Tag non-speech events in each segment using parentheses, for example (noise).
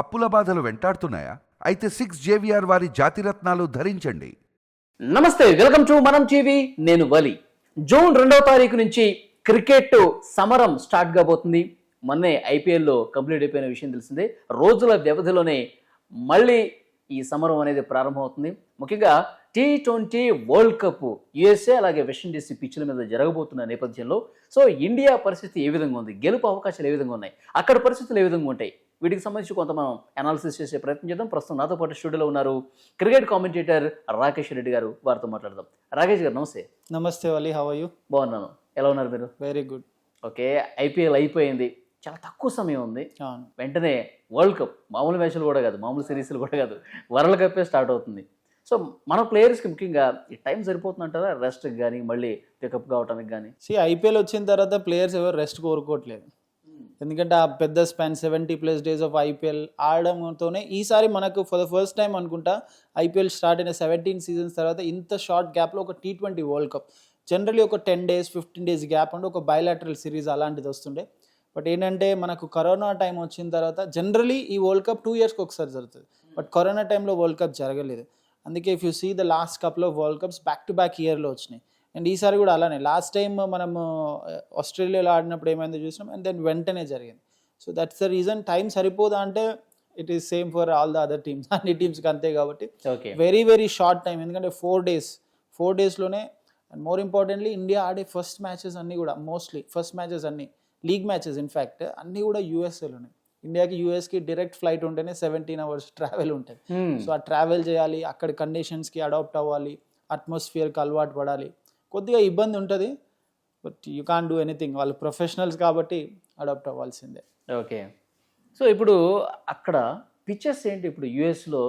అప్పుల బాధలు వెంటాడుతున్నాయా? అయితే సిక్స్ జేవిఆర్ వారి జాతిరత్నాలు ధరించండి. నమస్తే వెల్కమ్ టు మనం టీవీ నేను వలి. జూన్ రెండవ తారీఖు నుంచి క్రికెట్ సమరం స్టార్ట్ కాబోతుంది. మొన్నే ఐపీఎల్లో కంప్లీట్ అయిపోయిన విషయం తెలిసిందే. రోజుల వ్యవధిలోనే మళ్ళీ ఈ సమరం అనేది ప్రారంభమవుతుంది. ముఖ్యంగా T twenty world cup USA అలాగే వెస్టిండీస్ పిచ్చుల మీద జరగబోతున్న నేపథ్యంలో సో ఇండియా పరిస్థితి ఏ విధంగా ఉంది? గెలుపు అవకాశాలు ఏ విధంగా ఉన్నాయి? అక్కడ పరిస్థితులు ఏ విధంగా ఉంటాయి? వీటికి సంబంధించి కొంత మనం అనాలిసిస్ చేసే ప్రయత్నం చేద్దాం. ప్రస్తుతం నాతో పాటు స్టూడియోలో ఉన్నారు క్రికెట్ కామెంటేటర్ రాకేష్ రెడ్డి గారు. వారితో మాట్లాడదాం. రాకేష్ గారు నమస్తే. నమస్తే వలి హవ్ యూ బాగున్నాను. ఎలా ఉన్నారు మీరు? వెరీ గుడ్ ఓకే ఐపీఎల్ అయిపోయింది. చాలా తక్కువ సమయం ఉంది. వెంటనే వరల్డ్ కప్ మామూలు మ్యాచ్లు కూడా కాదు మామూలు సిరీస్లు కూడా కాదు వరల్డ్ కప్పే స్టార్ట్ అవుతుంది. సో మన ప్లేయర్స్కి ముఖ్యంగా ఈ టైం సరిపోతుందంటారా? రెస్ట్కి కానీ మళ్ళీ పికప్ కావడానికి కానీ సి ఐపీఎల్ వచ్చిన తర్వాత ప్లేయర్స్ ఎవరు రెస్ట్ కోరుకోవట్లేదు. ఎందుకంటే ఆ పెద్ద span seventy plus days of IPL ఆడడంతోనే ఈసారి మనకు ఫర్ ద ఫస్ట్ టైం అనుకుంటా ఐపీఎల్ స్టార్ట్ అయిన సెవెంటీన్ సీజన్స్ తర్వాత ఇంత షార్ట్ గ్యాప్లో ఒక T twenty world cup generally ఒక ten days fifteen days gap అంటే ఒక బయలాటరల్ సిరీస్ అలాంటిది వస్తుండే. బట్ ఏంటంటే మనకు కరోనా టైం వచ్చిన తర్వాత జనరలీ ఈ వరల్డ్ కప్ టూ ఇయర్స్కి ఒకసారి జరుగుతుంది. బట్ కరోనా టైంలో వరల్డ్ కప్ జరగలేదు. అందుకే if you see the last కప్లో world cups back to back ఇయర్లో వచ్చినాయి. అండ్ ఈసారి కూడా అలానే. లాస్ట్ టైం మనము ఆస్ట్రేలియాలో ఆడినప్పుడు ఏమైందో చూసినాం. అండ్ దెన్ వెంటనే జరిగింది. So that's the reason. Time సరిపోదా అంటే it is same for all the other teams. (laughs) అన్ని టీమ్స్కి అంతే కాబట్టి. Okay. Very very short time. ఎందుకంటే ఫోర్ డేస్ ఫోర్ డేస్లోనే అండ్ మోర్ ఇంపార్టెంట్లీ ఇండియా ఆడే ఫస్ట్ మ్యాచెస్ అన్నీ కూడా మోస్ట్లీ ఫస్ట్ మ్యాచెస్ అన్నీ లీగ్ మ్యాచెస్ ఇన్ఫ్యాక్ట్ అన్నీ కూడా యూఎస్ఏలోనే ఇండియాకి యూఎస్కి డైరెక్ట్ ఫ్లైట్ ఉంటేనే సెవెంటీన్ అవర్స్ ట్రావెల్ ఉంటుంది. సో ఆ ట్రావెల్ చేయాలి అక్కడ కండిషన్స్కి అడాప్ట్ అవ్వాలి అట్మాస్ఫియర్కి అలవాటు పడాలి. కొద్దిగా ఇబ్బంది ఉంటుంది but you can do anything వాళ్ళు ప్రొఫెషనల్స్ కాబట్టి అడాప్ట్ అవ్వాల్సిందే. ఓకే. సో ఇప్పుడు అక్కడ పిచ్చెస్ ఏంటి? ఇప్పుడు యుఎస్లో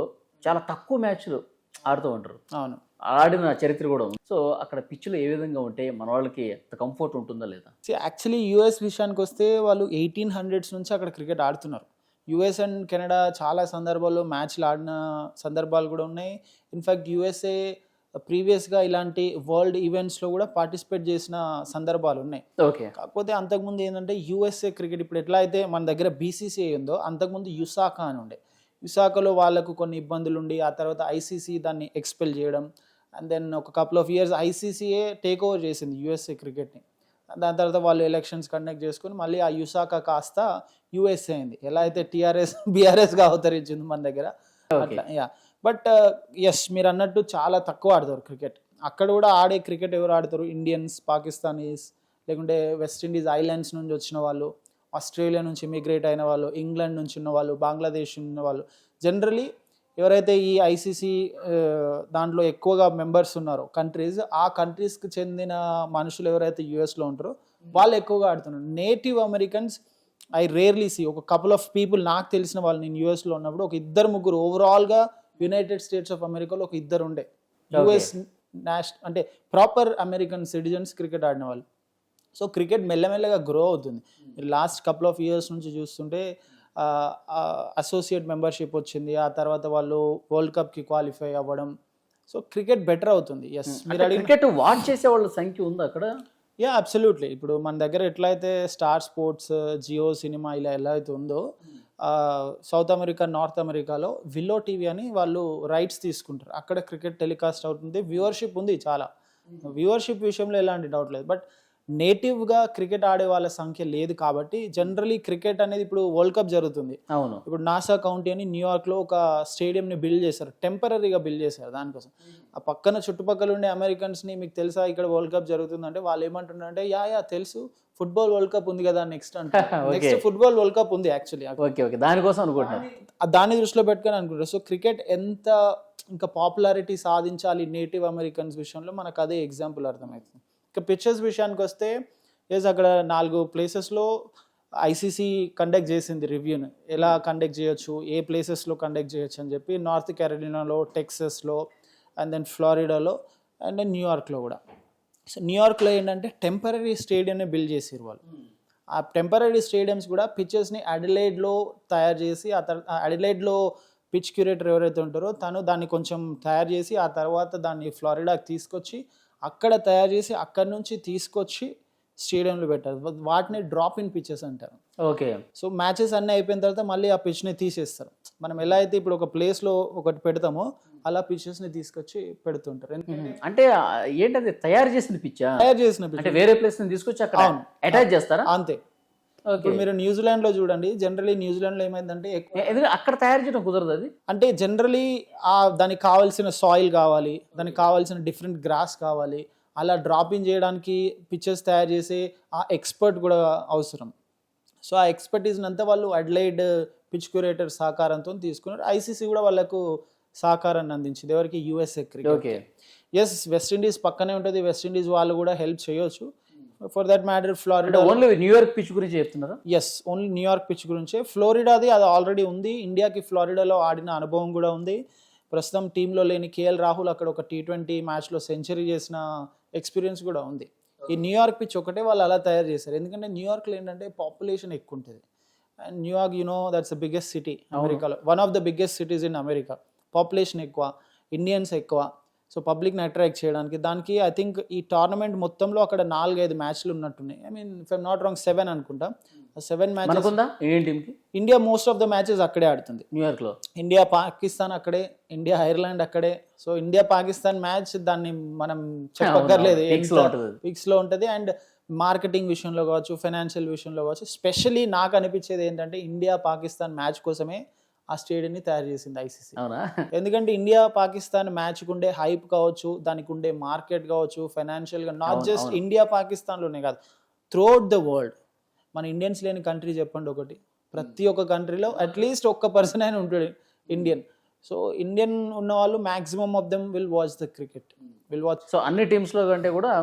చాలా తక్కువ మ్యాచ్లు ఆడుతూ ఉంటారు. అవును. ఆడిన చరిత్ర కూడా ఉంది. సో అక్కడ పిచ్చులు ఏ విధంగా ఉంటే మన వాళ్ళకి కంఫర్ట్ ఉంటుందా లేదా? యాక్చువల్లీ యూఎస్ విషయానికి వస్తే వాళ్ళు ఎయిటీన్ హండ్రెడ్స్ నుంచి అక్కడ క్రికెట్ ఆడుతున్నారు. యూఎస్ అండ్ కెనడా చాలా సందర్భాల్లో మ్యాచ్లు ఆడిన సందర్భాలు కూడా ఉన్నాయి. ఇన్ఫ్యాక్ట్ యూఎస్ఏ ప్రీవియస్గా ఇలాంటి వరల్డ్ ఈవెంట్స్లో కూడా పార్టిసిపేట్ చేసిన సందర్భాలు ఉన్నాయి. ఓకే. కాకపోతే అంతకుముందు ఏంటంటే యూఎస్ఏ క్రికెట్ ఇప్పుడు ఎట్లా అయితే మన దగ్గర బీసీసీఐ ఉందో అంతకుముందు యుసాకా అని ఉండే. యుసాకాలో వాళ్ళకు కొన్ని ఇబ్బందులు ఉండి ఆ తర్వాత ఐసీసీ దాన్ని ఎక్స్పెల్ చేయడం అండ్ దెన్ ఒక couple of years ICCA take over చేసింది యూఎస్ఏ క్రికెట్ని. దాని తర్వాత వాళ్ళు ఎలక్షన్స్ కండక్ట్ చేసుకుని మళ్ళీ ఆ యుసాకా కాస్త యూఎస్ఏ అయింది. ఎలా అయితే టీఆర్ఎస్ బీఆర్ఎస్గా అవతరించింది మన దగ్గర. అట్లా యా బట్ uh, ఎస్ మీరు అన్నట్టు చాలా తక్కువ ఆడతారు క్రికెట్. అక్కడ కూడా ఆడే క్రికెట్ ఎవరు ఆడతారు? ఇండియన్స్ పాకిస్తానీస్ లేకుంటే వెస్టిండీస్ ఐలాండ్స్ నుంచి వచ్చిన వాళ్ళు ఆస్ట్రేలియా నుంచి ఇమిగ్రేట్ అయిన వాళ్ళు ఇంగ్లాండ్ నుంచి ఉన్న వాళ్ళు బంగ్లాదేశ్ ఉన్న వాళ్ళు. జనరలీ ఎవరైతే ఈ ఐసీసీ uh, దాంట్లో ఎక్కువగా మెంబర్స్ ఉన్నారో కంట్రీస్ ఆ కంట్రీస్కి చెందిన మనుషులు ఎవరైతే యూఎస్లో ఉంటారో వాళ్ళు ఎక్కువగా ఆడుతున్నారు. Native Americans I rarely see ఒక కపుల్ ఆఫ్ పీపుల్ నాకు తెలిసిన వాళ్ళు నేను యూఎస్లో ఉన్నప్పుడు ఒక ఇద్దరు ముగ్గురు ఓవరాల్గా యునైటెడ్ స్టేట్స్ ఆఫ్ అమెరికాలో ఒక ఇద్దరు ఉండే యుఎస్ నేష్ అంటే ప్రాపర్ అమెరికన్ సిటిజన్స్ క్రికెట్ ఆడిన వాళ్ళు. సో క్రికెట్ మెల్లమెల్లగా గ్రో అవుతుంది. మీరు లాస్ట్ కపుల్ ఆఫ్ ఇయర్స్ నుంచి చూస్తుంటే అసోసియేట్ మెంబర్షిప్ వచ్చింది. ఆ తర్వాత వాళ్ళు వరల్డ్ కప్కి క్వాలిఫై అవ్వడం. సో క్రికెట్ బెటర్ అవుతుంది. ఎస్ మీరు అడిగిన క్రికెట్ వాచ్ చేసే వాళ్ళ సంఖ్య ఉందా అక్కడ? యా అబ్సల్యూట్లీ ఇప్పుడు మన దగ్గర ఎట్లయితే స్టార్ స్పోర్ట్స్ జియో సినిమా ఇలా ఎలా అయితే ఉందో సౌత్ అమెరికా నార్త్ అమెరికాలో విల్లో టీవీ అని వాళ్ళు రైట్స్ తీసుకుంటారు. అక్కడ క్రికెట్ టెలికాస్ట్ అవుతుంది. వ్యూవర్షిప్ ఉంది చాలా. వ్యూవర్షిప్ విషయంలో ఎలాంటి డౌట్ లేదు. బట్ నేటివ్గా క్రికెట్ ఆడే వాళ్ళ సంఖ్య లేదు కాబట్టి జనరలీ క్రికెట్ అనేది ఇప్పుడు వరల్డ్ కప్ జరుగుతుంది. అవును. ఇప్పుడు నాసా కౌంటీ అని న్యూయార్క్లో ఒక స్టేడియంని బిల్డ్ చేశారు. టెంపరీగా బిల్డ్ చేశారు దానికోసం. ఆ పక్కన చుట్టుపక్కల ఉండే అమెరికన్స్ని మీకు తెలుసా ఇక్కడ వరల్డ్ కప్ జరుగుతుందంటే వాళ్ళు ఏమంటున్నారంటే యా యా తెలుసు ఫుట్బాల్ వరల్డ్ కప్ ఉంది కదా నెక్స్ట్ అంటే. (laughs) నెక్స్ట్ ఫుట్బాల్ వరల్డ్ కప్ ఉంది యాక్చువల్లీ. Okay okay. దానికోసం అనుకుంటున్నాను దాన్ని దృష్టిలో పెట్టుకొని అనుకుంటారు సో క్రికెట్ ఎంత ఇంకా పాపులారిటీ సాధించాలి నేటివ్ అమెరికన్స్ విషయంలో మనకు అదే ఎగ్జాంపుల్ అర్థమవుతుంది. ఇక పిక్చర్స్ విషయానికి వస్తే ఎస్ అక్కడ నాలుగు ప్లేసెస్లో ఐసీసీ కండక్ట్ చేసింది రివ్యూని. ఎలా కండక్ట్ చేయొచ్చు ఏ ప్లేసెస్లో కండక్ట్ చేయొచ్చు అని చెప్పి నార్త్ కెరలినాలో టెక్సస్లో అండ్ దెన్ ఫ్లారిడాలో అండ్ దెన్ న్యూయార్క్లో కూడా. సో న్యూయార్క్లో ఏంటంటే టెంపరీ స్టేడియంని బిల్డ్ చేసారు వాళ్ళు. ఆ టెంపరీ స్టేడియంస్ కూడా పిక్చర్స్ని అడిలైడ్లో తయారు చేసి ఆ తర్వాత అడిలైడ్లో పిచ్ క్యూరేటర్ ఎవరైతే ఉంటారో తను దాన్ని కొంచెం తయారు చేసి ఆ తర్వాత దాన్ని ఫ్లారిడాకి తీసుకొచ్చి అక్కడ తయారు చేసి అక్కడ నుంచి తీసుకొచ్చి స్టేడియంలో పెట్టారు. వాటిని డ్రాప్ ఇన్ పిచ్చెస్ అంటారు. ఓకే. సో మ్యాచెస్ అన్నీ అయిపోయిన తర్వాత మళ్ళీ ఆ పిచ్ని తీసేస్తారు. మనం ఎలా అయితే ఇప్పుడు ఒక ప్లేస్లో ఒకటి పెడతామో అలా పిచ్చెస్ని తీసుకొచ్చి పెడుతుంటారు. అంటే ఏంటది? తయారు చేసిన పిచ్చా తయారు చేసిన అంటే పిచ్ వేరే ప్లేస్ తీసుకొచ్చి అక్కడ. అటాచ్ చేస్తారా? అంతే. ఇప్పుడు మీరు న్యూజిలాండ్లో చూడండి జనరలీ న్యూజిలాండ్లో ఏమైందంటే ఎక్కువ అక్కడ తయారు చేయడం కుదరదు అది? అంటే జనరలీ ఆ దానికి కావాల్సిన సాయిల్ కావాలి దానికి కావాల్సిన డిఫరెంట్ గ్రాస్ కావాలి అలా డ్రాపింగ్ చేయడానికి పిక్చర్స్ తయారు చేసే ఆ ఎక్స్పర్ట్ కూడా అవసరం. సో ఆ ఎక్స్పర్టీస్ అంతా వాళ్ళు అడ్లైడ్ పిచ్ క్యూరేటర్ సహకారంతో తీసుకున్నారు. ఐసీసీ కూడా వాళ్ళకు సహకారాన్ని అందించింది. ఎవరికి? USA cricket okay yes West Indies పక్కనే ఉంటుంది. వెస్ట్ ఇండీస్ వాళ్ళు కూడా హెల్ప్ చేయొచ్చు. For that matter Florida only New York pitch గురించి చెప్తున్నారా? ఎస్ ఓన్లీ న్యూయార్క్ పిచ్ గురించే. ఫ్లోరిడాది అది ఆల్రెడీ ఉంది. ఇండియాకి ఫ్లోరిడాలో ఆడిన అనుభవం కూడా ఉంది. ప్రస్తుతం టీంలో లేని కేఎల్ రాహుల్ అక్కడ ఒక టీ ట్వంటీ మ్యాచ్లో సెంచరీ చేసిన ఎక్స్పీరియన్స్ కూడా ఉంది. ఈ న్యూయార్క్ పిచ్ ఒకటే వాళ్ళు అలా తయారు చేశారు. ఎందుకంటే న్యూయార్క్లో ఏంటంటే పాపులేషన్ ఎక్కువ ఉంటుంది. And New York you know that's the biggest city అమెరికాలో one of the biggest cities in America population ఎక్కువ ఇండియన్స్ ఎక్కువ. సో పబ్లిక్ని అట్రాక్ట్ చేయడానికి. దానికి ఐ థింక్ ఈ టోర్నమెంట్ మొత్తంలో అక్కడ నాలుగైదు మ్యాచ్లు ఉన్నట్టున్నాయి. I mean if I'm not wrong seven అనుకుంటా. Seven matches ఇండియన్కి India most of the matches అక్కడే ఆడుతుంది. న్యూయార్క్లో ఇండియా పాకిస్తాన్ అక్కడే ఇండియా ఐర్లాండ్ అక్కడే. సో ఇండియా పాకిస్తాన్ మ్యాచ్ దాన్ని మనం చెప్పక్కర్లేదు. అవును. Peaks లో ఉంటది. అది. పిక్స్లో ఉంటుంది. అండ్ మార్కెటింగ్ విషయంలో కావచ్చు ఫైనాన్షియల్ విషయంలో కావచ్చు స్పెషల్లీ నాకు అనిపించేది ఏంటంటే ఇండియా పాకిస్తాన్ మ్యాచ్ కోసమే ఆ స్టేడియంని తయారు చేసింది ఐసీసీ. అవునా? ఎందుకంటే ఇండియా పాకిస్తాన్ మ్యాచ్కి ఉండే హైప్ కావచ్చు దానికి ఉండే మార్కెట్ కావచ్చు ఫైనాన్షియల్గా నాట్ జస్ట్. ఇండియా పాకిస్తాన్లోనే కాదు త్రూఅవుట్ ద వరల్డ్ మన ఇండియన్స్ లేని కంట్రీ చెప్పండి ఒకటి. ప్రతి ఒక్క కంట్రీలో అట్లీస్ట్ ఒక్క పర్సన్ అయినా ఉంటాడు ఇండియన్. సో ఇండియన్ ఉన్న వాళ్ళు maximum of them will watch the cricket will watch so అన్ని టీమ్స్లో కంటే కూడా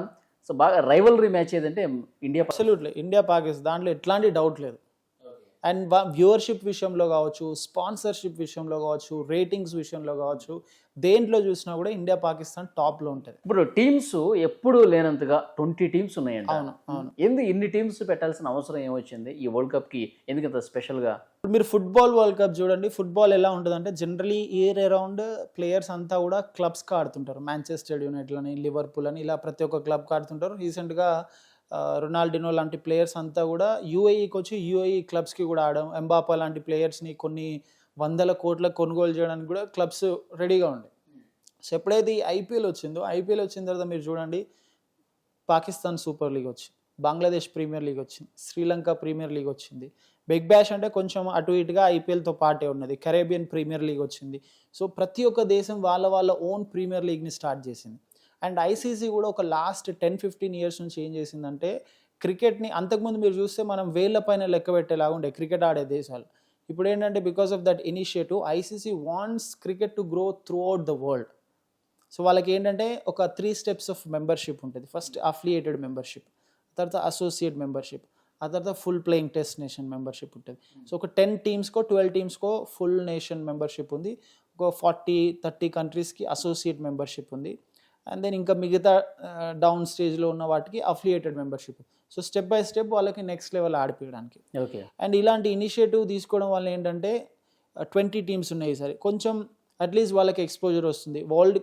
సో బాగా రైవలరీ మ్యాచ్ ఏదంటే ఇండియా అబ్సల్యూట్లీ ఇండియా పాకిస్తాన్. దాంట్లో ఎట్లాంటి డౌట్ లేదు. అండ్ వ్యూవర్షిప్ విషయంలో కావచ్చు స్పాన్సర్షిప్ విషయంలో కావచ్చు రేటింగ్స్ విషయంలో కావచ్చు దేంట్లో చూసినా కూడా ఇండియా పాకిస్తాన్ టాప్లో ఉంటుంది. ఇప్పుడు టీమ్స్ ఎప్పుడు లేనంతగా ట్వంటీ టీమ్స్ ఉన్నాయండి అవును అవును. ఎందుకు ఇన్ని టీమ్స్ పెట్టాల్సిన అవసరం ఏమొచ్చింది ఈ వరల్డ్ కప్కి ఎందుకంత స్పెషల్గా ఇప్పుడు మీరు ఫుట్బాల్ వరల్డ్ కప్ చూడండి ఫుట్బాల్ ఎలా ఉంటుందంటే జనరలీ ఇయర్ అరౌండ్ ప్లేయర్స్ అంతా కూడా క్లబ్స్కి ఆడుతుంటారు. మాంచెస్టర్ యునైటెడ్ అని లివర్పూల్ అని ఇలా ప్రతి ఒక్క క్లబ్కి ఆడుతుంటారు. రీసెంట్గా రొనాల్డినో లాంటి ప్లేయర్స్ అంతా కూడా యూఏఈకి వచ్చి యూఏఈ క్లబ్స్కి కూడా ఆడడం. ఎంబాపా లాంటి ప్లేయర్స్ని కొన్ని వందల కోట్ల కొనుగోలు చేయడానికి కూడా క్లబ్స్ రెడీగా ఉండే. సో ఎప్పుడైతే ఈ ఐపీఎల్ వచ్చిందో ఐపీఎల్ వచ్చిన తర్వాత మీరు చూడండి పాకిస్తాన్ సూపర్ లీగ్ వచ్చింది బంగ్లాదేశ్ ప్రీమియర్ లీగ్ వచ్చింది శ్రీలంక ప్రీమియర్ లీగ్ వచ్చింది. బిగ్ బ్యాష్ అంటే కొంచెం అటు ఇటుగా ఐపీఎల్తో పాటే ఉన్నది. కరేబియన్ ప్రీమియర్ లీగ్ వచ్చింది. సో ప్రతి ఒక్క దేశం వాళ్ళ వాళ్ళ ఓన్ ప్రీమియర్ లీగ్ని స్టార్ట్ చేసింది. అండ్ ఐసీసీ కూడా ఒక లాస్ట్ టెన్ ఫిఫ్టీన్ ఇయర్స్ నుంచి ఏం చేసిందంటే క్రికెట్ని అంతకుముందు మీరు చూస్తే మనం వేళ్ళ పైన లెక్క పెట్టేలాగా ఉండే క్రికెట్ ఆడే దేశాలు. ఇప్పుడు ఏంటంటే because of that initiative ICC wants cricket to grow throughout the world so వాళ్ళకి ఏంటంటే ఒక త్రీ స్టెప్స్ ఆఫ్ మెంబర్షిప్ ఉంటుంది. ఫస్ట్ అఫిలియేటెడ్ మెంబర్షిప్ తర్వాత అసోసియేట్ మెంబర్షిప్ ఆ తర్వాత full playing test nation membership ఉంటుంది. సో ఒక టెన్ టీమ్స్కో ట్వెల్వ్ టీమ్స్కో ఫుల్ నేషన్ మెంబర్షిప్ ఉంది. ఒక ఫార్టీ థర్టీ కంట్రీస్కి అసోసియేట్ మెంబర్షిప్ ఉంది. అండ్ దెన్ ఇంకా మిగతా డౌన్ స్టేజ్లో ఉన్న వాటికి affiliated membership so step by step వాళ్ళకి నెక్స్ట్ లెవెల్ ఆడిపించడానికి ఓకే. అండ్ ఇలాంటి ఇనిషియేటివ్ తీసుకోవడం వల్ల ఏంటంటే ట్వంటీ టీమ్స్ ఉన్నాయి సరే కొంచెం అట్లీస్ట్ వాళ్ళకి ఎక్స్పోజర్ వస్తుంది. వరల్డ్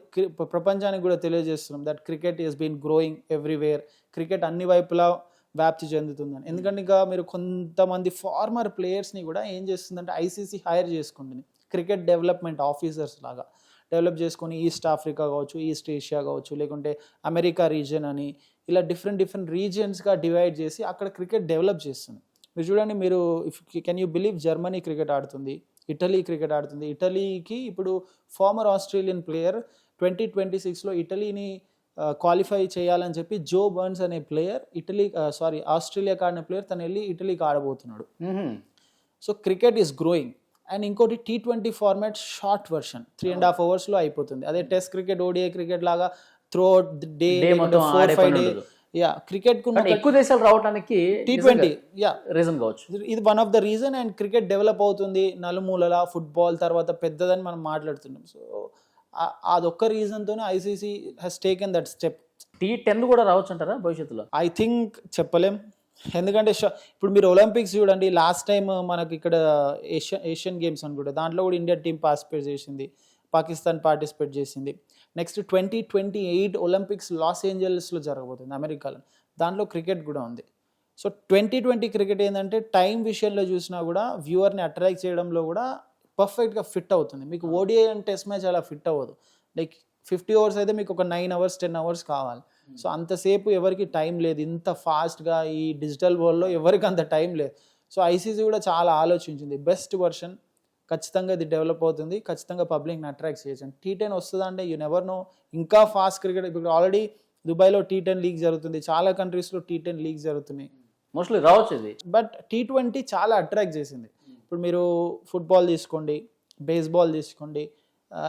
ప్రపంచానికి కూడా తెలియజేస్తున్నాం that cricket is been growing everywhere cricket అన్ని వైపులా వ్యాప్తి చెందుతుందని. ఎందుకంటే ఇంకా మీరు కొంతమంది ఫార్మర్ ప్లేయర్స్ని కూడా ఏం చేస్తుందంటే ఐసీసీ హైర్ చేసుకుంటుంది. క్రికెట్ డెవలప్మెంట్ ఆఫీసర్స్ లాగా. డెవలప్ చేసుకొని ఈస్ట్ ఆఫ్రికా కావచ్చు ఈస్ట్ ఏషియా కావచ్చు లేకుంటే అమెరికా రీజియన్ అని ఇలా డిఫరెంట్ డిఫరెంట్ రీజియన్స్గా డివైడ్ చేసి అక్కడ క్రికెట్ డెవలప్ చేస్తుంది. మీరు చూడండి మీరు if can you believe Germany cricket ఆడుతుంది ఇటలీ క్రికెట్ ఆడుతుంది? ఇటలీకి ఇప్పుడు former Australian player twenty twenty సిక్స్లో ఇటలీని క్వాలిఫై చేయాలని చెప్పి జో బర్న్స్ అనే ప్లేయర్ ఇటలీ సారీ ఆస్ట్రేలియాకి ఆడిన ప్లేయర్ తను వెళ్ళి ఇటలీకి ఆడబోతున్నాడు. So cricket is growing and ఇంకోటి T twenty format short version three and half అవర్స్లో అయిపోతుంది. అదే టెస్ట్ క్రికెట్ ఓడిఐ క్రికెట్ లాగా throughout day four five day. Yeah cricket ఎక్కువ దేశాలు రావడానికి టీ ట్వంటీ యా రీజన్ కావచ్చు. ఇది one of the reason and cricket develop అవుతుంది. నలుమూలల ఫుట్బాల్ తర్వాత పెద్దదని మనం మాట్లాడుతున్నాం. సో అదొక్క రీజన్తోనే ICC has taken that step T ten కూడా రావచ్చు అంటారా భవిష్యత్తులో? ఐ థింక్ చెప్పలేం. ఎందుకంటే ఇప్పుడు మీరు ఒలింపిక్స్ చూడండి లాస్ట్ టైం మనకి ఇక్కడ ఏషియన్ ఏషియన్ గేమ్స్ అనుకుంటా దాంట్లో కూడా ఇండియా టీం పార్టిసిపేట్ చేసింది పాకిస్తాన్ పార్టిసిపేట్ చేసింది. Next twenty twenty eight Olympics loss ఏంజల్స్లో జరగబోతుంది అమెరికాలో. దాంట్లో క్రికెట్ కూడా ఉంది. సో ట్వంటీ ట్వంటీ క్రికెట్ ఏంటంటే టైం విషయంలో చూసినా కూడా వ్యూవర్ని అట్రాక్ట్ చేయడంలో కూడా పర్ఫెక్ట్గా ఫిట్ అవుతుంది. మీకు ఓడిఐ అండ్ టెస్ట్ మ్యాచ్ అలా ఫిట్ అవ్వదు. లైక్ ఫిఫ్టీ అవర్స్ అయితే మీకు ఒక నైన్ అవర్స్ టెన్ అవర్స్ కావాలి. సో అంతసేపు ఎవరికి టైం లేదు. ఇంత ఫాస్ట్గా ఈ డిజిటల్ వరల్డ్లో ఎవరికి అంత టైం లేదు. సో ఐసీసీ కూడా చాలా ఆలోచించింది. బెస్ట్ వర్షన్ ఖచ్చితంగా ఇది డెవలప్ అవుతుంది. ఖచ్చితంగా పబ్లిక్ని అట్రాక్ట్ చేయొచ్చు టీ టెన్ వస్తుందంటే యూ నెవర్ నో. ఇంకా ఫాస్ట్ క్రికెట్ ఇప్పుడు ఆల్రెడీ దుబాయ్లో టీ టెన్ లీగ్ జరుగుతుంది. చాలా కంట్రీస్లో టీ టెన్ లీగ్ జరుగుతున్నాయి. మోస్ట్లీ రావచ్చు ఇది. బట్ టీ ట్వంటీ చాలా అట్రాక్ట్ చేసింది. ఇప్పుడు మీరు ఫుట్బాల్ తీసుకోండి బేస్బాల్ తీసుకోండి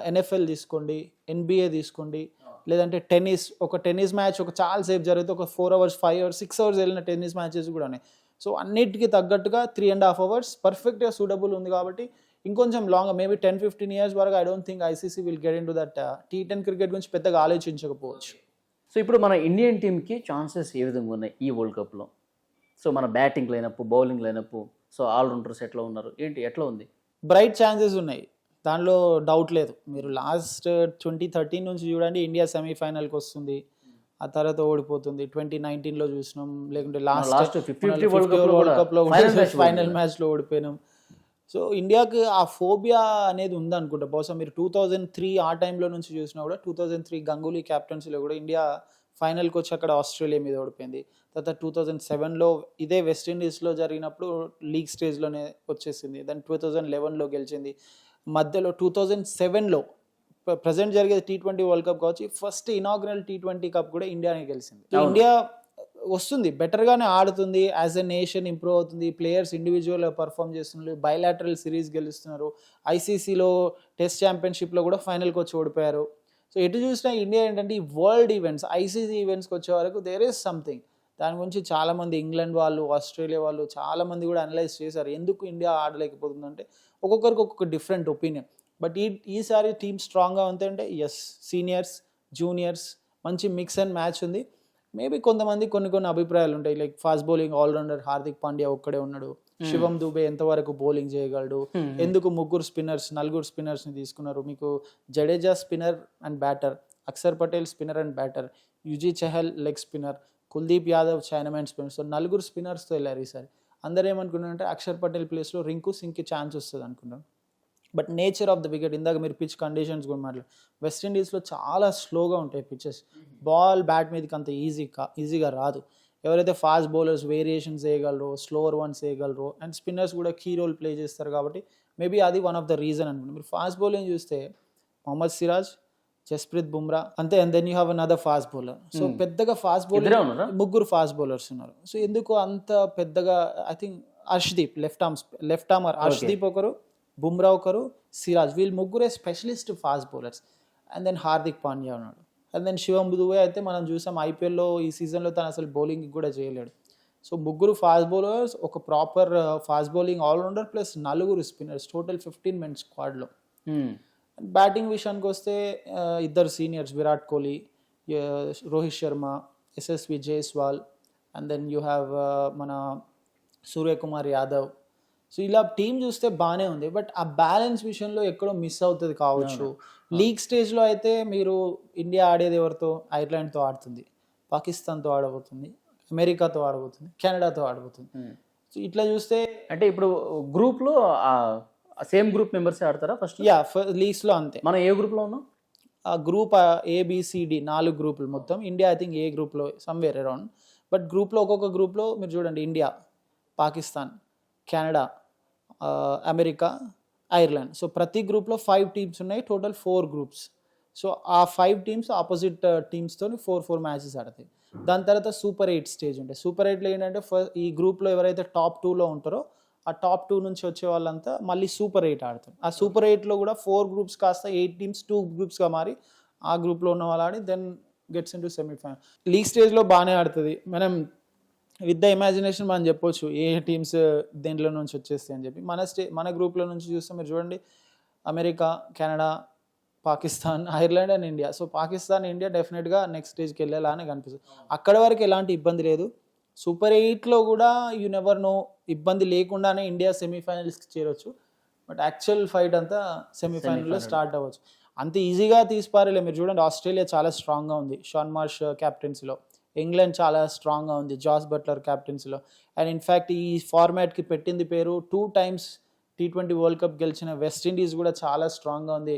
ఎన్ఎఫ్ఎల్ తీసుకోండి ఎన్బిఏ తీసుకోండి లేదంటే టెన్నిస్ ఒక టెన్నిస్ మ్యాచ్ ఒక చాలా సేపు జరిగితే ఒక four hours five hours six hours వెళ్ళిన టెన్నిస్ మ్యాచెస్ కూడా ఉన్నాయి. సో అన్నిటికీ తగ్గట్టుగా త్రీ అండ్ హాఫ్ అవర్స్ పర్ఫెక్ట్గా సూటబుల్ ఉంది కాబట్టి ఇంకొంచెం long maybe ten fifteen years వరకు I don't think ICC will get into that T ten cricket గురించి పెద్దగా ఆలోచించకపోవచ్చు. సో ఇప్పుడు మన ఇండియన్ టీంకి ఛాన్సెస్ ఏ విధంగా ఉన్నాయి ఈ వరల్డ్ కప్లో సో మన batting lineup bowling lineup so allrounders ఎట్లా ఉన్నారు. ఏంటి ఎట్లా ఉంది? బ్రైట్ ఛాన్సెస్ ఉన్నాయి. దానిలో డౌట్ లేదు. మీరు లాస్ట్ ట్వంటీ థర్టీన్ నుంచి చూడండి ఇండియా సెమీఫైనల్కి వస్తుంది. ఆ తర్వాత ఓడిపోతుంది. ట్వంటీ నైన్టీన్లో చూసినాం. లేకుంటే లాస్ట్ 50 World Cup లో కూడా వరల్డ్ కప్లో ఫైనల్. మ్యాచ్లో ఓడిపోయినాం. సో ఇండియాకి ఆ ఫోబియా అనేది ఉందనుకుంటా. బహుశా మీరు టూ థౌజండ్ త్రీ ఆ టైంలో నుంచి చూసినా కూడా టూ థౌజండ్ త్రీ గంగూలీ క్యాప్టెన్సీలో కూడా ఇండియా ఫైనల్కి వచ్చి అక్కడ ఆస్ట్రేలియా మీద ఓడిపోయింది. తర్వాత టూ థౌజండ్ సెవెన్లో ఇదే వెస్టిండీస్లో జరిగినప్పుడు లీగ్ స్టేజ్లోనే వచ్చేసింది. దాని టూ థౌజండ్ లెవెన్లో గెలిచింది. మధ్యలో టూ థౌజండ్ సెవెన్లో ప్రజెంట్ జరిగే టీ ట్వంటీ వరల్డ్ కప్ కావచ్చు first inaugural T twenty cup కూడా ఇండియానే గెలిచింది. ఇండియా వస్తుంది బెటర్గానే ఆడుతుంది యాజ్ ఎ నేషన్ ఇంప్రూవ్ అవుతుంది ప్లేయర్స్ ఇండివిజువల్ పర్ఫామ్ చేస్తున్నారు బయలాటరల్ సిరీస్ గెలుస్తున్నారు ఐసీసీలో టెస్ట్ ఛాంపియన్షిప్లో కూడా ఫైనల్కి వచ్చి ఓడిపోయారు. సో ఎటు చూసినా ఇండియా ఏంటంటే ఈ వరల్డ్ ఈవెంట్స్ ఐసీసీ ఈవెంట్స్కి వచ్చే వరకు దేర్ ఈస్ సంథింగ్ దాని గురించి చాలామంది ఇంగ్లాండ్ వాళ్ళు ఆస్ట్రేలియా వాళ్ళు చాలామంది కూడా అనలైజ్ చేశారు. ఎందుకు ఇండియా ఆడలేకపోతుందంటే ఒక్కొక్కరికి ఒక్కొక్క డిఫరెంట్ ఒపీనియన్. బట్ ఈ ఈసారి టీమ్ స్ట్రాంగ్గా ఉంది అంటే ఎస్ సీనియర్స్ జూనియర్స్ మంచి మిక్స్ అండ్ మ్యాచ్ ఉంది. మేబీ కొంతమంది కొన్ని కొన్ని అభిప్రాయాలు ఉంటాయి. Like fast bowling allrounder Hardik Pandya ఒక్కడే ఉన్నాడు. శివం దుబే ఎంతవరకు బౌలింగ్ చేయగలడు? ఎందుకు ముగ్గురు స్పిన్నర్స్ నలుగురు స్పిన్నర్స్ని తీసుకున్నారు? మీకు Jadeja spinner and batter Axar Patel spinner and batter Yuzi Chahal leg spinner Kuldeep Yadav chinaman spinners నలుగురు స్పిన్నర్స్తో వెళ్ళారు ఈసారి. అందరూ ఏమనుకున్నారంటే అక్షర్ పటేల్ ప్లేస్లో రింకు సింగ్కి ఛాన్స్ వస్తుంది అనుకున్నారు but nature of the wicket ఇందాక మీరు పిచ్ కండిషన్స్ కూడా మాట్లాడు వెస్టిండీస్లో చాలా స్లోగా ఉంటాయి పిచ్చెస్ బాల్ బ్యాట్ మీదకి అంత ఈజీ కా ఈజీగా రాదు. ఎవరైతే ఫాస్ట్ బౌలర్స్ వేరియేషన్స్ వేయగలరో స్లోవర్ వన్స్ వేయగలరో అండ్ స్పిన్నర్స్ కూడా కీ రోల్ ప్లే చేస్తారు కాబట్టి మేబీ అది వన్ ఆఫ్ ద రీజన్ అనుకుంటున్నాను మీరు ఫాస్ట్ బౌలింగ్ చూస్తే మొహమ్మద్ సిరాజ్ జస్ప్రీత్ బుమ్రా అంతే and then you have another fast bowler so పెద్దగా ఫాస్ట్ బౌలర్? ముగ్గురు ఫాస్ట్ బౌలర్స్ ఉన్నారు. సో ఎందుకు అంత పెద్దగా I think Harshdeep left arm left armer Harshdeep ఒకరు బుమ్రా ఒకరు సిరాజ్ వీళ్ళు ముగ్గురే specialist fast bowlers and then Hardik Pandya ఉన్నాడు. అండ్ దెన్ శివం దుబే అయితే మనం చూసాం ఐపీఎల్లో ఈ సీజన్లో తను అసలు బౌలింగ్ కూడా చేయలేడు. సో ముగ్గురు ఫాస్ట్ బౌలర్స్ ఒక proper fast bowling allrounder plus నలుగురు స్పిన్నర్స్ టోటల్ ఫిఫ్టీన్ మెన్ స్క్వాడ్లో. బ్యాటింగ్ విషయానికి వస్తే ఇద్దరు seniors Virat Kohli Rohit Sharma Yashasvi Jaiswal and then you have మన సూర్యకుమార్ యాదవ్. సో ఇలా టీం చూస్తే బాగానే ఉంది. బట్ ఆ బ్యాలెన్స్ విషయంలో ఎక్కడో మిస్ అవుతుంది కావచ్చు. లీగ్ స్టేజ్లో అయితే మీరు ఇండియా ఆడేది ఎవరితో? ఐర్లాండ్తో ఆడుతుంది. పాకిస్తాన్తో ఆడబోతుంది. అమెరికాతో ఆడబోతుంది. కెనడాతో ఆడబోతుంది. Hmm. సో ఇట్లా చూస్తే అంటే ఇప్పుడు గ్రూప్లో సేమ్ గ్రూప్ మెంబర్స్ ఆడతారా ఫస్ట్ యా లీగ్స్లో అంతే. మనం ఏ గ్రూప్లో ఉన్నాం? ఆ గ్రూప్ ఏబిసిడి నాలుగు గ్రూపులు మొత్తం. ఇండియా ఐ థింక్ ఏ గ్రూప్లో సమ్వేర్ అరౌండ్ బట్ గ్రూప్లో ఒక్కొక్క గ్రూప్లో మీరు చూడండి India Pakistan Canada America Ireland. So ప్రతి గ్రూప్లో ఫైవ్ టీమ్స్ ఉన్నాయి. టోటల్ ఫోర్ గ్రూప్స్ సో ఆ ఫైవ్ టీమ్స్ ఆపోజిట్ టీమ్స్తో ఫోర్ ఫోర్ మ్యాచెస్ ఆడతాయి. దాని తర్వాత సూపర్ ఎయిట్ స్టేజ్ ఉంటాయి. సూపర్ ఎయిట్లో ఏంటంటే ఫస్ట్ ఈ గ్రూప్లో ఎవరైతే టాప్ టూలో ఉంటారో ఆ టాప్ టూ నుంచి వచ్చే వాళ్ళంతా మళ్ళీ సూపర్ ఎయిట్ ఆడతారు. ఆ సూపర్ ఎయిట్లో కూడా ఫోర్ గ్రూప్స్ కాస్త ఎయిట్ టీమ్స్ టూ గ్రూప్స్గా మారి ఆ గ్రూప్లో ఉన్న వాళ్ళు ఆడి then gets into semifinal. League స్టేజ్లో బాగానే ఆడుతుంది. మనం విత్ ద ఇమాజినేషన్ మనం చెప్పొచ్చు ఏ టీమ్స్ దేంట్లో నుంచి వచ్చేస్తాయి అని చెప్పి. మన స్టే మన గ్రూప్లో నుంచి చూస్తే మీరు చూడండి America Canada Pakistan Ireland and India. So Pakistan India డెఫినెట్గా నెక్స్ట్ స్టేజ్కి వెళ్ళేలా అని కనిపిస్తుంది. అక్కడ వరకు ఎలాంటి ఇబ్బంది లేదు. సూపర్ ఎయిట్లో కూడా యూ నెవర్ నో ఇబ్బంది లేకుండానే ఇండియా సెమీఫైనల్స్కి చేరొచ్చు. బట్ యాక్చువల్ ఫైట్ అంతా సెమీఫైనల్లో స్టార్ట్ అవ్వచ్చు. అంత ఈజీగా తీసిపారలే. మీరు చూడండి ఆస్ట్రేలియా చాలా స్ట్రాంగ్గా ఉంది. షాన్ మార్ష్ కెప్టెన్సీలో ఇంగ్లాండ్ చాలా స్ట్రాంగ్గా ఉంది. జాస్ బట్లర్ క్యాప్టెన్సీలో అండ్ ఇన్ఫ్యాక్ట్ ఈ ఫార్మాట్కి పెట్టింది పేరు two times T twenty world cup గెలిచిన వెస్టిండీస్ కూడా చాలా స్ట్రాంగ్గా ఉంది.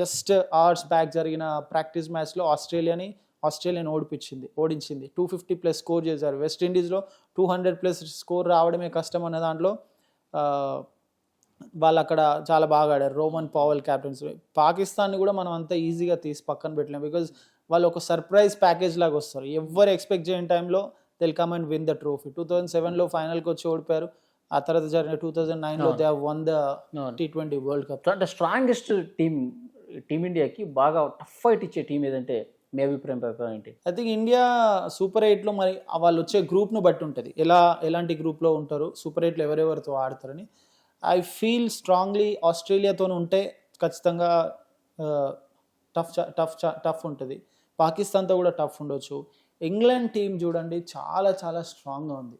జస్ట్ అవర్స్ బ్యాక్ జరిగిన ప్రాక్టీస్ మ్యాచ్లో ఆస్ట్రేలియాని ఆస్ట్రేలియాని ఓడిపించింది ఓడించింది. టూ ఫిఫ్టీ ప్లస్ స్కోర్ చేశారు. వెస్టిండీస్లో టూ హండ్రెడ్ ప్లస్ స్కోర్ రావడమే కష్టం అన్న దాంట్లో వాళ్ళు అక్కడ చాలా బాగా ఆడారు. రోమన్ పావల్ క్యాప్టెన్స్ పాకిస్తాన్ని కూడా మనం అంత ఈజీగా తీసి పక్కన పెట్టలేం బికాజ్ వాళ్ళు ఒక సర్ప్రైజ్ ప్యాకేజ్ లాగా వస్తారు. ఎవరు ఎక్స్పెక్ట్ చేయని టైంలో they'll come and win the trophy two thousand సెవెన్లో ఫైనల్కి వచ్చి ఓడిపోయారు. ఆ తర్వాత జరిగిన టూ థౌజండ్ నైన్లో they won the. T twenty world cup అంటే స్ట్రాంగెస్ట్ టీమ్ టీమిండియాకి బాగా టఫ్ ఫైట్ ఇచ్చే టీం ఏదంటే మీ అభిప్రాయం ప్రకారం ఏంటి? ఐ థింక్ ఇండియా సూపర్ ఎయిట్లో మరి వాళ్ళు వచ్చే గ్రూప్ను బట్టి ఉంటుంది. ఎలా ఎలాంటి గ్రూప్లో ఉంటారు? సూపర్ ఎయిట్లో ఎవరెవరితో ఆడతారని. ఐ ఫీల్ స్ట్రాంగ్లీ ఆస్ట్రేలియాతో ఉంటే ఖచ్చితంగా టఫ్ టఫ్ టఫ్ ఉంటుంది. పాకిస్తాన్తో కూడా టఫ్ ఉండొచ్చు. ఇంగ్లాండ్ టీం చూడండి చాలా చాలా స్ట్రాంగ్గా ఉంది.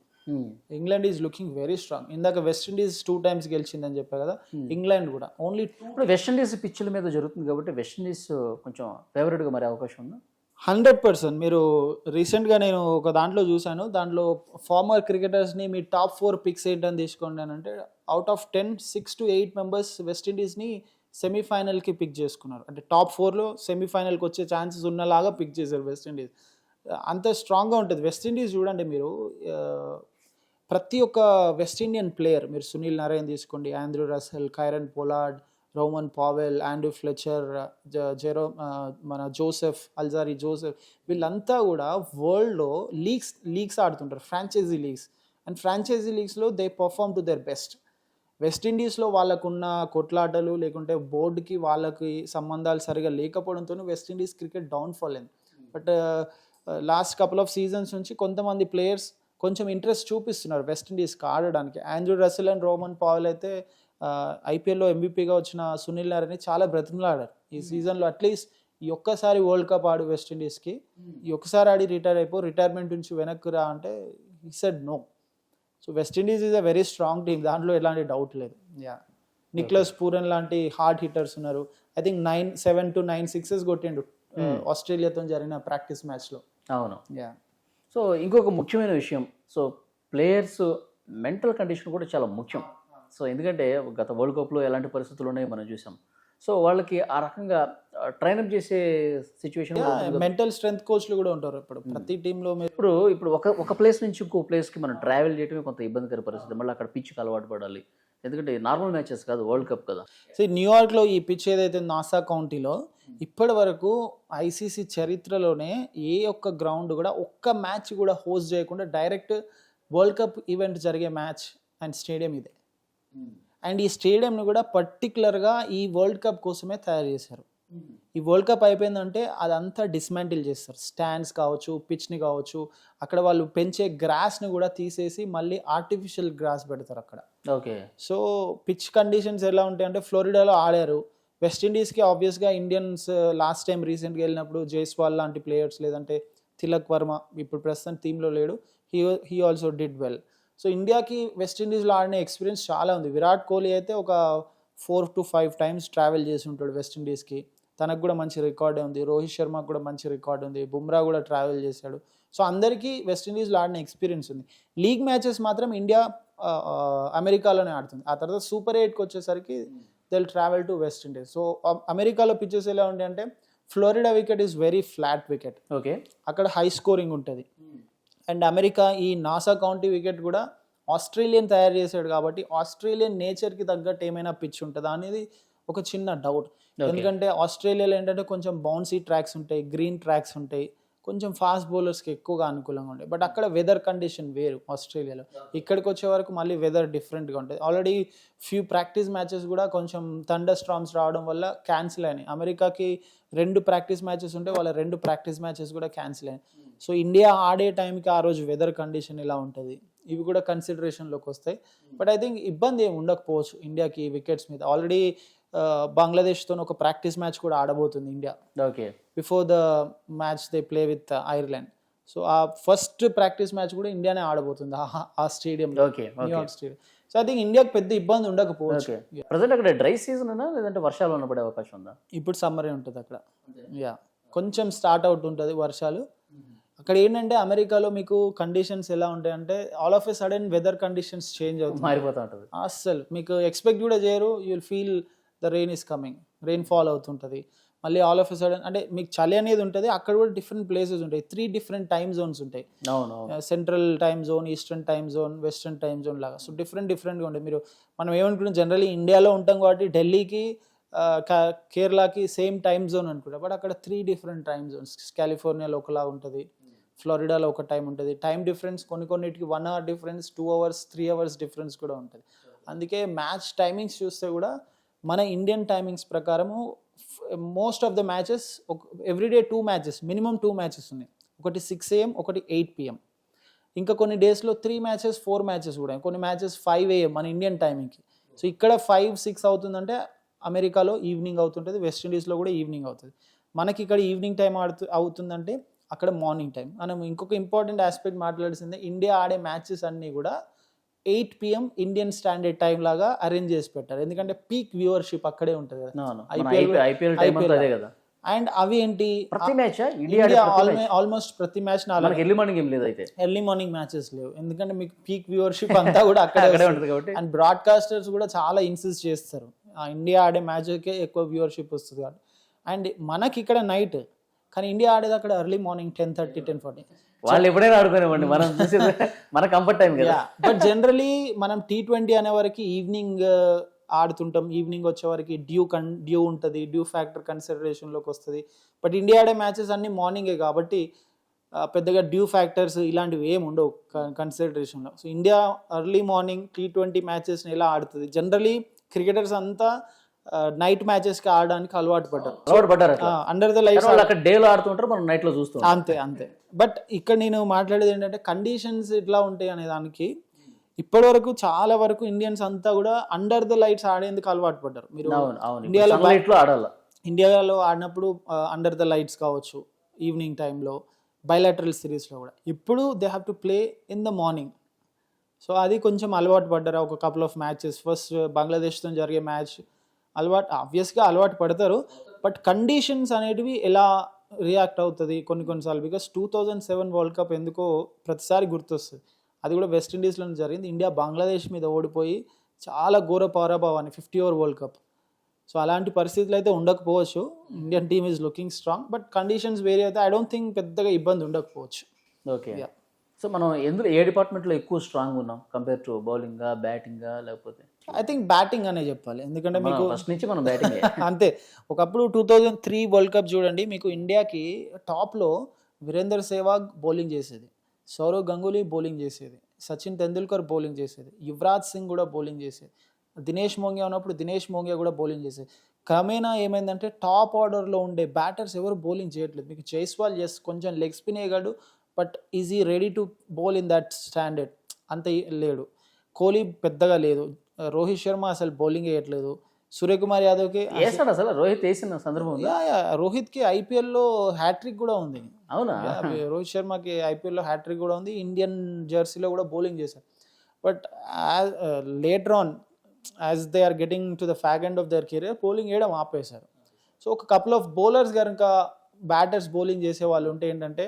England is looking very strong ఇందాక వెస్టిండీస్ టూ టైమ్స్ గెలిచిందని చెప్పా కదా ఇంగ్లాండ్ కూడా. ఓన్లీ టూ ఇప్పుడు వెస్టిండీస్ పిచ్చుల మీద జరుగుతుంది కాబట్టి వెస్టిండీస్ కొంచెం ఫేవరెట్గా మరి అవకాశం ఉందా? హండ్రెడ్ పర్సెంట్ మీరు రీసెంట్గా నేను ఒక దాంట్లో చూశాను. దాంట్లో ఫార్మర్ క్రికెటర్స్ని మీ టాప్ ఫోర్ పిక్స్ ఏంటని తీసుకోండి అని అంటే out of ten six to eight members వెస్టిండీస్ని సెమీఫైనల్కి పిక్ చేసుకున్నారు. అంటే టాప్ ఫోర్లో సెమీఫైనల్కి వచ్చే ఛాన్సెస్ ఉన్నలాగా పిక్ చేశారు వెస్టిండీస్ అంత స్ట్రాంగ్గా ఉంటుంది. వెస్టిండీస్ చూడండి మీరు ఆ, ప్రతి ఒక్క వెస్ట్ ఇండియన్ ప్లేయర్ మీరు సునీల్ నారాయణ్ తీసుకోండి Andre Russell Kieron Pollard Rovman Powell Andre Fletcher జ- జెరో మన జోసెఫ్ అల్జారి జోసెఫ్ వీళ్ళంతా కూడా వరల్డ్లో లీగ్స్ లీగ్స్ ఆడుతుంటారు franchise leagues and franchise లీగ్స్లో they perform to their best వెస్టిండీస్లో వాళ్ళకున్న కొట్లాటలు లేకుంటే బోర్డుకి వాళ్ళకి సంబంధాలు సరిగా లేకపోవడంతో వెస్టిండీస్ క్రికెట్ డౌన్ఫాల్ అయింది. But last couple of seasons నుంచి కొంతమంది ప్లేయర్స్ కొంచెం ఇంట్రెస్ట్ చూపిస్తున్నారు. వెస్టిండీస్కి ఆడడానికి. Andre Russell and Rovman Powell అయితే ఐపీఎల్లో ఎంబీపీగా వచ్చిన సునీల్ నారాయణ చాలా బ్రతిమలాడారు. ఈ సీజన్లో అట్లీస్ట్ ఈ ఒక్కసారి వరల్డ్ కప్ ఆడు వెస్టిండీస్కి ఈ ఒక్కసారి ఆడి రిటైర్ అయిపో రిటైర్మెంట్ నుంచి వెనక్కి రా అంటే ఈ said no so West Indies is a very strong team దాంట్లో ఎలాంటి డౌట్ లేదు. యా నిక్లస్ పూరన్ లాంటి హార్డ్ హిట్టర్స్ ఉన్నారు. I think nine seven to nine sixes కొట్టిండు ఆస్ట్రేలియాతో జరిగిన ప్రాక్టీస్ మ్యాచ్లో అవును. యా సో ఇంకొక ముఖ్యమైన విషయం. సో ప్లేయర్స్ మెంటల్ కండిషన్ కూడా చాలా ముఖ్యం. సో ఎందుకంటే గత వరల్డ్ కప్లో ఎలాంటి పరిస్థితులు ఉన్నాయో మనం చూసాం. సో వాళ్ళకి ఆ రకంగా ట్రైనప్ చేసే సిచ్యువేషన్ మెంటల్ స్ట్రెంత్ కోచ్లు కూడా ఉంటారు ఇప్పుడు. ప్రతి టీంలో ఇప్పుడు ఇప్పుడు ఒక ఒక ప్లేస్ నుంచి ఇంకో ప్లేస్కి మనం ట్రావెల్ చేయడమే కొంత ఇబ్బందికర పరిస్థితి. మళ్ళీ అక్కడ పిచ్కి అలవాటు పడాలి. ఎందుకంటే నార్మల్ మ్యాచెస్ కాదు వరల్డ్ కప్ కదా. సో న్యూయార్క్లో ఈ పిచ్ ఏదైతే నాసా కౌంటీలో ఇప్పటి వరకు ఐసీసీ చరిత్రలోనే ఏ ఒక్క గ్రౌండ్ కూడా ఒక్క మ్యాచ్ కూడా హోస్ట్ చేయకుండా డైరెక్ట్ వరల్డ్ కప్ ఈవెంట్ జరిగే మ్యాచ్ అండ్ స్టేడియం ఇదే. అండ్ ఈ స్టేడియంని కూడా పర్టికులర్గా ఈ వరల్డ్ కప్ కోసమే తయారు చేశారు. ఈ వరల్డ్ కప్ అయిపోయిందంటే అదంతా డిస్మాంటిల్ చేస్తారు. స్టాండ్స్ కావచ్చు పిచ్ని కావచ్చు అక్కడ వాళ్ళు పెంచే గ్రాస్ని కూడా తీసేసి మళ్ళీ ఆర్టిఫిషియల్ గ్రాస్ పెడతారు అక్కడ. ఓకే. సో పిచ్ కండిషన్స్ ఎలా ఉంటాయి అంటే ఫ్లోరిడాలో ఆడారు. వెస్టిండీస్కి ఆబ్వియస్గా ఇండియన్స్ లాస్ట్ టైం రీసెంట్గా వెళ్ళినప్పుడు జైస్వాల్ లాంటి ప్లేయర్స్ లేదంటే తిలక్ వర్మ ఇప్పుడు ప్రస్తుతం టీంలో లేడు. He he also did well so ఇండియాకి వెస్టిండీస్లో ఆడిన ఎక్స్పీరియన్స్ చాలా ఉంది. విరాట్ కోహ్లీ అయితే ఒక four to five times travel చేసి ఉంటాడు వెస్టిండీస్కి తనకు కూడా మంచి రికార్డే ఉంది. రోహిత్ శర్మకు కూడా మంచి రికార్డ్ ఉంది. బుమ్రా కూడా ట్రావెల్ చేశాడు. సో అందరికీ వెస్టిండీస్లో ఆడిన ఎక్స్పీరియన్స్ ఉంది. లీగ్ మ్యాచెస్ మాత్రం ఇండియా అమెరికాలోనే uh, uh, ఆడుతుంది. ఆ తర్వాత సూపర్ ఎయిట్కి వచ్చేసరికి they'll travel to West Indies so అమెరికాలో పిచ్చెస్ ఎలా ఉంటాయి అంటే Florida wicket is very flat wicket okay అక్కడ హై స్కోరింగ్ ఉంటుంది. అండ్ అమెరికా ఈ నాసా కౌంటీ వికెట్ కూడా ఆస్ట్రేలియన్ తయారు చేశాడు కాబట్టి ఆస్ట్రేలియన్ నేచర్కి తగ్గట్టు ఏమైనా పిచ్ ఉంటుందా అనేది ఒక చిన్న డౌట్ ఎందుకంటే ఆస్ట్రేలియాలో ఏంటంటే కొంచెం బౌన్సీ ట్రాక్స్ ఉంటాయి గ్రీన్ ట్రాక్స్ ఉంటాయి. కొంచెం ఫాస్ట్ బౌలర్స్కి ఎక్కువగా అనుకూలంగా ఉంటాయి బట్ అక్కడ వెదర్ కండిషన్ వేరు ఆస్ట్రేలియాలో. ఇక్కడికి వచ్చే వరకు మళ్ళీ వెదర్ డిఫరెంట్గా ఉంటుంది. ఆల్రెడీ ఫ్యూ ప్రాక్టీస్ మ్యాచెస్ కూడా కొంచెం థండర్ స్ట్రామ్స్ రావడం వల్ల క్యాన్సిల్ అయినాయి. అమెరికాకి రెండు ప్రాక్టీస్ మ్యాచెస్ ఉంటే వాళ్ళ రెండు ప్రాక్టీస్ మ్యాచెస్ కూడా క్యాన్సిల్ అయినాయి. సో ఇండియా ఆడే టైంకి ఆ రోజు వెదర్ కండిషన్ ఇలా ఉంటుంది. ఇవి కూడా కన్సిడరేషన్లోకి వస్తాయి. బట్ ఐ థింక్ ఇబ్బంది ఏమి ఉండకపోవచ్చు ఇండియాకి వికెట్స్ మీద. ఆల్రెడీ బంగ్లాదేశ్తో ఒక ప్రాక్టీస్ మ్యాచ్ కూడా ఆడబోతుంది India. Okay. Before the match they play with Ireland so ఆ ఫస్ట్ ప్రాక్టీస్ మ్యాచ్ కూడా ఇండియానే ఆడబోతుంది ఆ- okay New York stadium so I think ఇండియాకి పెద్ద ఇబ్బంది ఉండకపోవచ్చు. ప్రజెంట్ అక్కడ డ్రై సీజన్ లేదంటే వర్షాలు ఉన్న పడే అవకాశం ఉందా? ఇప్పుడు సమ్మరే ఉంటుంది అక్కడ. యా కొంచెం స్టార్ట్ అవుట్ ఉంటుంది వర్షాలు. అక్కడ ఏంటంటే అమెరికాలో మీకు కండిషన్స్ ఎలా ఉంటాయంటే all of a sudden weather conditions change అవుతుంది. మారిపోతూ ఉంటుంది. అస్సలు మీకు ఎక్స్పెక్ట్ కూడా చేయరు. You will feel the rain is coming rain fall అవుతుంటుంది. మళ్ళీ ఆల్ ఆఫ్ సడన్ అంటే మీకు చలి అనేది ఉంటుంది అక్కడ కూడా డిఫరెంట్ ప్లేసెస్ ఉంటాయి. త్రీ డిఫరెంట్ టైమ్ జోన్స్ ఉంటాయి. Central time zone eastern time zone western time zone లాగా. సో డిఫరెంట్ డిఫరెంట్గా ఉంటాయి. మీరు మనం ఏమనుకుంటాం జనరల్లీ ఇండియాలో ఉంటాం కాబట్టి ఢిల్లీకి కా- కేరళకి సేమ్ టైమ్ జోన్ అనుకుంటా. బట్ అక్కడ త్రీ డిఫరెంట్ టైమ్ జోన్స్ కాలిఫోర్నియాలో ఒకలా ఉంటుంది ఫ్లోరిడాలో ఒక టైం ఉంటుంది. టైం డిఫరెన్స్ కొన్ని కొన్నిటికి one hour difference two hours three hours difference కూడా ఉంటుంది. అందుకే మ్యాచ్ టైమింగ్స్ చూస్తే కూడా మన ఇండియన్ టైమింగ్స్ ప్రకారము most of the matches every day two matches minimum two matches ఉన్నాయి. ఒకటి సిక్స్ ఏఎం ఒకటి ఎయిట్ పిఎం ఇంకా కొన్ని డేస్లో త్రీ మ్యాచెస్ ఫోర్ మ్యాచెస్ కూడా కొన్ని మ్యాచెస్ ఫైవ్ ఏఎం మన ఇండియన్ టైమింగ్కి సో ఇక్కడ ఫైవ్ సిక్స్ అవుతుందంటే అమెరికాలో ఈవినింగ్ అవుతుంటుంది వెస్టిండీస్లో కూడా ఈవినింగ్ అవుతుంది. మనకి ఇక్కడ ఈవినింగ్ టైం ఆడుతూ అవుతుందంటే అక్కడ మార్నింగ్ టైం మనం ఇంకొక ఇంపార్టెంట్ ఆస్పెక్ట్ మాట్లాడాల్సిందే ఇండియా ఆడే మ్యాచెస్ అన్నీ కూడా eight PM Indian standard time లాగా అరేంజ్ చేసి పెట్టారు. ఎందుకంటే పీక్ వ్యూవర్షిప్ అక్కడే ఉంటుంది ఐపీఎల్ అదే కదా. అండ్ అవి ఏంటి? ప్రతి మ్యాచ్ ఇండియా ఆల్మోస్ట్ ప్రతి మ్యాచ్ ఎర్లీ మార్నింగ్ ఏం లేదు అయితే. ఎర్లీ మార్నింగ్ మ్యాచెస్ లేవు. ఎందుకంటే మీకు పీక్ వ్యూవర్షిప్ అంతా కూడా అక్కడే. (laughs) ఉంటుంది కాబట్టి. అండ్ బ్రాడ్కాస్టర్స్ కూడా చాలా ఇన్సిస్ట్ చేస్తారు. ఆ ఇండియా ఆడే మ్యాచ్కే ఎక్కువ వ్యూవర్షిప్ వస్తుంది కాబట్టి. అండ్ మనకి ఇక్కడ నైట్ కానీ ఇండియా ఆడేది అక్కడ early morning ten thirty ten forty వాళ్ళు ఎప్పుడైనా ఆడుకునేవ్వండి మనం చూసేది (laughs) మన కంఫర్ట్ టైం కదా. బట్ జనరలీ మనం టీ ట్వంటీ అనే వరకు ఈవినింగ్ ఆడుతుంటాం. ఈవినింగ్ వచ్చే వరకు డ్యూ కన్ డ్యూ ఉంటుంది. డ్యూ ఫ్యాక్టర్ కన్సిడరేషన్లోకి వస్తుంది. బట్ ఇండియా ఆడే మ్యాచెస్ అన్ని మార్నింగే కాబట్టి పెద్దగా డ్యూ ఫ్యాక్టర్స్ ఇలాంటివి ఏమి ఉండవు కన్సిడరేషన్లో so India early morning T twenty మ్యాచెస్ని ఎలా ఆడుతుంది? జనరలీ క్రికెటర్స్ అంతా నైట్ మ్యాచెస్కి ఆడడానికి అలవాటు పడ్డారు అలవాటు పడ్డారు అండర్ ద వాళ్ళు అక్కడ డేలో ఆడుతుంటారు మనం నైట్లో చూస్తుంటాం అంతే అంతే. బట్ ఇక్కడ నేను మాట్లాడేది ఏంటంటే కండిషన్స్ ఎట్లా ఉంటాయి అనే దానికి ఇప్పటి వరకు చాలా వరకు ఇండియన్స్ అంతా కూడా అండర్ ద లైట్స్ ఆడేందుకు అలవాటు పడ్డారు. మీరు ఇండియాలో ఆడాలి. ఇండియాలో ఆడినప్పుడు అండర్ ద లైట్స్ కావచ్చు ఈవినింగ్ టైంలో బయలాటరల్ సిరీస్లో కూడా. ఇప్పుడు they have to play in the morning so అది కొంచెం అలవాటు పడ్డారు ఒక కపుల్ ఆఫ్ మ్యాచెస్ ఫస్ట్ బంగ్లాదేశ్తో జరిగే మ్యాచ్ అలవాటు ఆబ్వియస్గా అలవాటు పడతారు. బట్ కండిషన్స్ అనేటివి ఎలా రియాక్ట్ అవుతుంది కొన్ని కొన్నిసార్లు because two thousand seven world cup ఎందుకో ప్రతిసారి గుర్తొస్తుంది. అది కూడా వెస్టిండీస్లో జరిగింది. ఇండియా బంగ్లాదేశ్ మీద ఓడిపోయి చాలా ఘోర పరాభవాన్ని fifty over world cup so అలాంటి పరిస్థితులు అయితే ఉండకపోవచ్చు. Indian team is looking strong but conditions వేరే అయితే ఐ డోంట్ థింక్ పెద్దగా ఇబ్బంది ఉండకపోవచ్చు. ఓకే. సో మనం ఎందులో ఏ డిపార్ట్మెంట్లో ఎక్కువ స్ట్రాంగ్ ఉన్నాం? కంపేర్ టు బౌలింగ్ బ్యాటింగ్ లేకపోతే ఐ థింక్ బ్యాటింగ్ అనే చెప్పాలి. ఎందుకంటే మీకు ఫస్ట్ నుంచి మనం బ్యాటింగ్ (laughs) అంతే. ఒకప్పుడు two thousand three world cup చూడండి మీకు ఇండియాకి టాప్లో వీరేందర్ సేవాగ్ బౌలింగ్ చేసేది. సౌరవ్ గంగూలీ బౌలింగ్ చేసేది. సచిన్ తెండూల్కర్ బౌలింగ్ చేసేది. యువరాజ్ సింగ్ కూడా బౌలింగ్ చేసేది. దినేష్ మోంగియా ఉన్నప్పుడు దినేష్ మోంగియా కూడా బౌలింగ్ చేసేది. క్రమేణా ఏమైందంటే టాప్ ఆర్డర్లో ఉండే బ్యాటర్స్ ఎవరు బౌలింగ్ చేయట్లేదు. మీకు జైస్వాల్ ఎస్ కొంచెం leg spin వేయగలడు but is ready to bowl in that standard అంత లేడు. కోహ్లీ పెద్దగా లేదు. రోహిత్ శర్మ అసలు బౌలింగ్ వేయట్లేదు. సూర్యకుమార్ యాదవ్కి వేసాడు అసలు రోహిత్ వేసిన సందర్భం రోహిత్కి ఐపీఎల్లో హ్యాట్రిక్ కూడా ఉంది. అవునా? రోహిత్ శర్మకి ఐపీఎల్లో హ్యాట్రిక్ కూడా ఉంది. ఇండియన్ జెర్సీలో కూడా బౌలింగ్ చేశారు. But later on as they are getting to the fag end of their career bowling వేయడం ఆపేశారు. సో ఒక కపుల్ ఆఫ్ బౌలర్స్ కనుక బ్యాటర్స్ బౌలింగ్ చేసే వాళ్ళు ఉంటే ఏంటంటే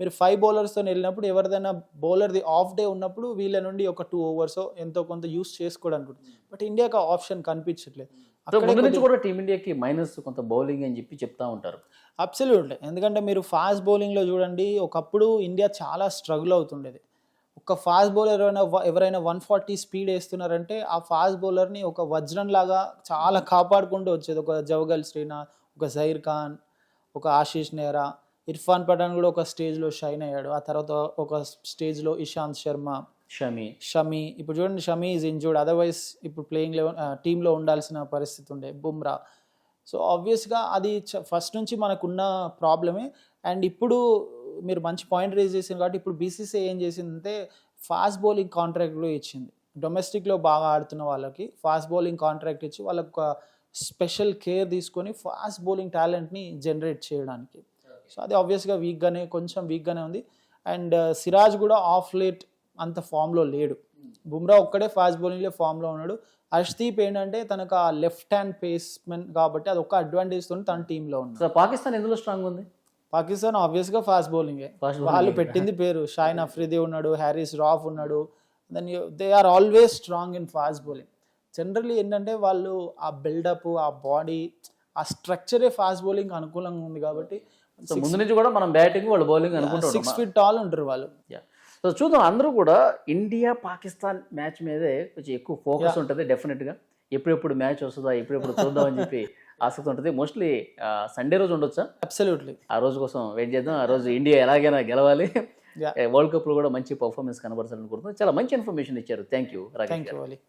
మీరు ఫైవ్ బౌలర్స్తో వెళ్ళినప్పుడు ఎవరిదైనా బౌలర్ది ఆఫ్ డే ఉన్నప్పుడు వీళ్ళ నుండి ఒక టూ ఓవర్స్ ఎంతో కొంత యూస్ చేసుకోవడానికి బట్ ఇండియాకి ఆ ఆప్షన్ కనిపించట్లేదు. సో ముందు నుంచి కూడా టీమిండియాకి మైనస్ కొంత బౌలింగ్ అని చెప్పి చెప్తా ఉంటారు. అబ్సల్యూట్లీ ఎందుకంటే మీరు ఫాస్ట్ బౌలింగ్లో చూడండి ఒకప్పుడు ఇండియా చాలా స్ట్రగుల్ అవుతుండేది. ఒక ఫాస్ట్ బౌలర్ ఎవరైనా ఎవరైనా వన్ ఫార్టీ స్పీడ్ వేస్తున్నారంటే ఆ ఫాస్ట్ బౌలర్ని ఒక వజ్రం లాగా చాలా కాపాడుకుంటూ వచ్చేది. ఒక జవగల్ శ్రీనాథ్ ఒక జైర్ ఖాన్ ఒక ఆశీష్ నెహ్రా ఇర్ఫాన్ పఠాన్ కూడా ఒక స్టేజ్లో షైన్ అయ్యాడు. ఆ తర్వాత ఒక స్టేజ్లో ఇషాంత్ శర్మ షమి. షమి. ఇప్పుడు చూడండి షమి ఈజ్ ఇంజూర్డ్ అదర్వైజ్ ఇప్పుడు ప్లేయింగ్ లెవెన్ టీంలో ఉండాల్సిన పరిస్థితి ఉండే. బుమ్రా. సో ఆబ్వియస్గా అది ఫస్ట్ నుంచి మనకున్న ప్రాబ్లమే అండ్ ఇప్పుడు మీరు మంచి పాయింట్ రేజ్ చేసింది కాబట్టి ఇప్పుడు బీసీసీ ఏం చేసిందంటే ఫాస్ట్ బౌలింగ్ కాంట్రాక్ట్ కూడా ఇచ్చింది. డొమెస్టిక్లో బాగా ఆడుతున్న వాళ్ళకి ఫాస్ట్ బౌలింగ్ కాంట్రాక్ట్ ఇచ్చి వాళ్ళకి ఒక స్పెషల్ కేర్ తీసుకొని ఫాస్ట్ బౌలింగ్ టాలెంట్ని జనరేట్ చేయడానికి. సో అది ఆబ్వియస్గా వీక్గానే కొంచెం వీక్గానే ఉంది. అండ్ సిరాజ్ కూడా ఆఫ్ లేట్ అంత ఫామ్లో లేడు. బుమ్రా ఒక్కడే ఫాస్ట్ బౌలింగ్లో ఫామ్లో ఉన్నాడు. హర్షదీప్ ఏంటంటే తనకు ఆ లెఫ్ట్ హ్యాండ్ పేస్మెన్ కాబట్టి అది ఒక అడ్వాంటేజ్తో తన టీంలో ఉన్నాడు. సో పాకిస్తాన్ ఎందులో స్ట్రాంగ్ ఉంది? పాకిస్తాన్ ఆబ్వియస్గా ఫాస్ట్ బౌలింగ్ వాళ్ళు పెట్టింది పేరు. షాయిన్ అఫ్రిది ఉన్నాడు హ్యారిస్ రాఫ్ ఉన్నాడు. Then they are always strong in fast bowling generally ఏంటంటే వాళ్ళు ఆ బిల్డప్ ఆ బాడీ ఆ స్ట్రక్చరే ఫాస్ట్ బౌలింగ్ అనుకూలంగా ఉంది కాబట్టి సో ముందు నుంచి కూడా మనం బ్యాటింగ్ వాళ్ళు బౌలింగ్ అనుకుంటాం సిక్స్ ఫీట్ టాల్ ఉంటారు వాళ్ళు. సో చూద్దాం అందరూ కూడా ఇండియా పాకిస్తాన్ మ్యాచ్ మీదే కొంచెం ఎక్కువ ఫోకస్ ఉంటుంది డెఫినెట్గా ఎప్పుడెప్పుడు మ్యాచ్ వస్తుందా ఎప్పుడెప్పుడు చూద్దాం అని చెప్పి (laughs) ఆసక్తి ఉంటుంది. మోస్ట్లీ సండే రోజు ఉండొచ్చా? అబ్సల్యూట్లీ ఆ రోజు కోసం వెయిట్ చేద్దాం. ఆ రోజు ఇండియా ఎలాగైనా గెలవాలి. వరల్డ్ కప్లో (laughs) కూడా మంచి పర్ఫార్మెన్స్ కనబరచాలని కోరుతున్నాం చాలా మంచి ఇన్ఫర్మేషన్ ఇచ్చారు. Thank you